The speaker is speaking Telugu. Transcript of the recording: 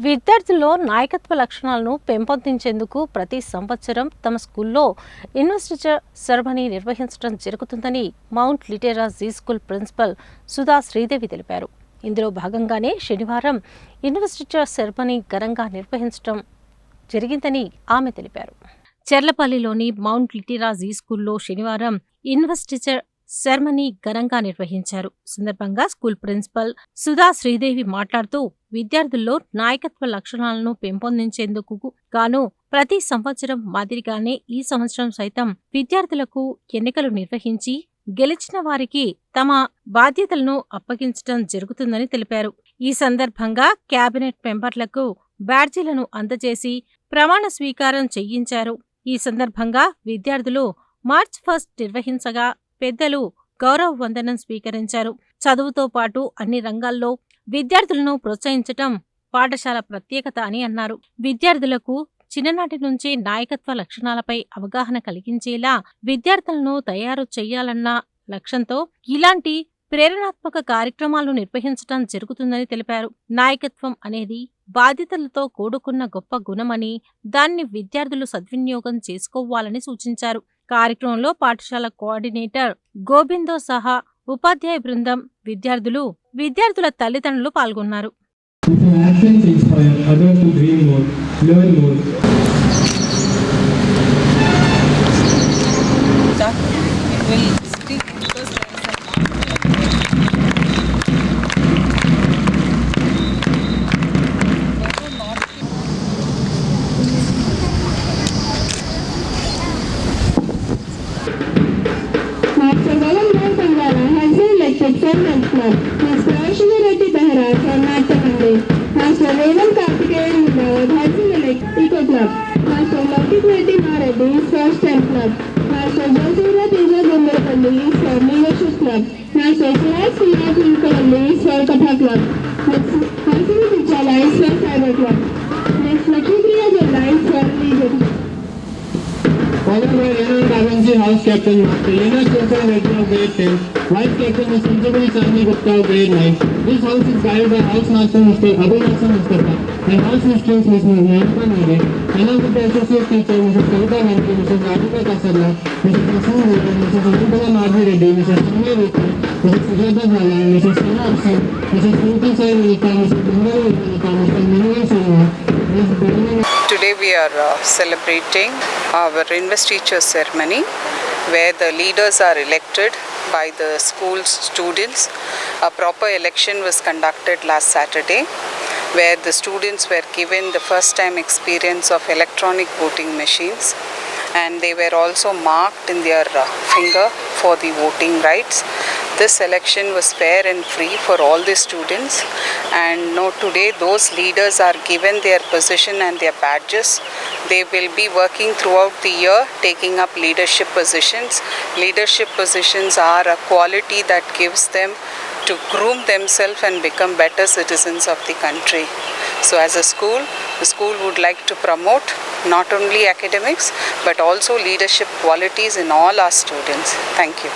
విద్యార్థుల్లో నాయకత్వ లక్షణాలను పెంపొందించేందుకు ప్రతి సంవత్సరం తమ స్కూల్లో ఇన్వెస్టిచర్ సెరమనీ నిర్వహించడం జరుగుతుందని మౌంట్ లిటేరా జీ స్కూల్ ప్రిన్సిపల్ సుధా శ్రీదేవి తెలిపారు. ఇందులో భాగంగానే శనివారం ఇన్వెస్టిచర్ సెరమనీ ఘనంగా నిర్వహించడం జరిగిందని ఆమె తెలిపారు. చెర్లపల్లిలోని మౌంట్ లిటేరా జీ స్కూల్లో శనివారం ఇన్వెస్టిచర్ సెరమనీ ఘనంగా నిర్వహించారు. సందర్భంగా స్కూల్ ప్రిన్సిపల్ సుధా శ్రీదేవి మాట్లాడుతూ విద్యార్థుల్లో నాయకత్వ లక్షణాలను పెంపొందించేందుకు గాను ప్రతి సంవత్సరం మాదిరిగానే ఈ సంవత్సరం సైతం విద్యార్థులకు ఎన్నికలు నిర్వహించి గెలిచిన వారికి తమ బాధ్యతలను అప్పగించడం జరుగుతుందని తెలిపారు. ఈ సందర్భంగా కేబినెట్ మెంబర్లకు బ్యాడ్జీలను అందజేసి ప్రమాణ స్వీకారం చేయించారు. ఈ సందర్భంగా విద్యార్థులు మార్చ్ ఫస్ట్ నిర్వహించగా పెద్దలు గౌరవ వందనం స్వీకరించారు. చదువుతో పాటు అన్ని రంగాల్లో విద్యార్థులను ప్రోత్సహించటం పాఠశాల ప్రత్యేకత అని అన్నారు. విద్యార్థులకు చిన్ననాటి నుంచి నాయకత్వ లక్షణాలపై అవగాహన కలిగించేలా విద్యార్థులను తయారు చేయాలన్న లక్ష్యంతో ఇలాంటి ప్రేరణాత్మక కార్యక్రమాలు నిర్వహించడం జరుగుతుందని తెలిపారు. నాయకత్వం అనేది బాధ్యతలతో కూడుకున్న గొప్ప గుణమని దాన్ని విద్యార్థులు సద్వినియోగం చేసుకోవాలని సూచించారు. కార్యక్రమంలో పాఠశాల కోఆర్డినేటర్ గోవిందో సహా ఉపాధ్యాయ బృందం విద్యార్థులు విద్యార్థుల తల్లిదండ్రులు పాల్గొన్నారు. ప్లాట్ఫామ్ అంటున్నారు నా సుభాషిణి రెడ్డి బెహ్రా ఫ్రమ్ నాట్యం అండి నా స్వవేదం కార్తికేయన్ ఉదాహరణ ఈకో క్లబ్ నా సోమౌకిక్ Reddy Mareddy is from STEM club నా సుజాసూర Teja Gummarapalli is from leadership club నా సోసరాజ్ Srinath Kulkarni is from Katha club Harshini Pichala is from cyber club next Lakshmipriya జిల్లా is from legion Honorable Yenan Davanji, House Captain, Yenan Chopra, Head of 10, Vice Captain is Sanjabari Chandni Gupta of grade 9. This house is guided by House Master Mr. Abhay Hassan Mustafa and House Mistress Ms. Nyanka Nide, along with the Associate Teacher Mrs. Kavita Nanki, Mrs. Radhika Kasarla, Mrs. Nassim Reddy, Mrs. Anubala Madhi Reddy, Mrs. Sonia Rupal, Mrs. Sujata Bhala, Mrs. Sana Arsan, Mrs. Smriti Sai Vilika, Mrs. Bindari Vilika, Mr. Minoy Sharma, Ms. Today we are uh, celebrating our investiture ceremony where the leaders are elected by the school's students. A proper election was conducted last Saturday where the students were given the first time experience of electronic voting machines and they were also marked in their uh, finger for the voting rights. This election was fair and free for all the students and no today those leaders are given their position and their badges. They will be working throughout the year taking up leadership positions. Leadership positions are a quality that gives them to groom themselves and become better citizens of the country. So, as a school, the school would like to promote not only academics but also leadership qualities in all our students. Thank you.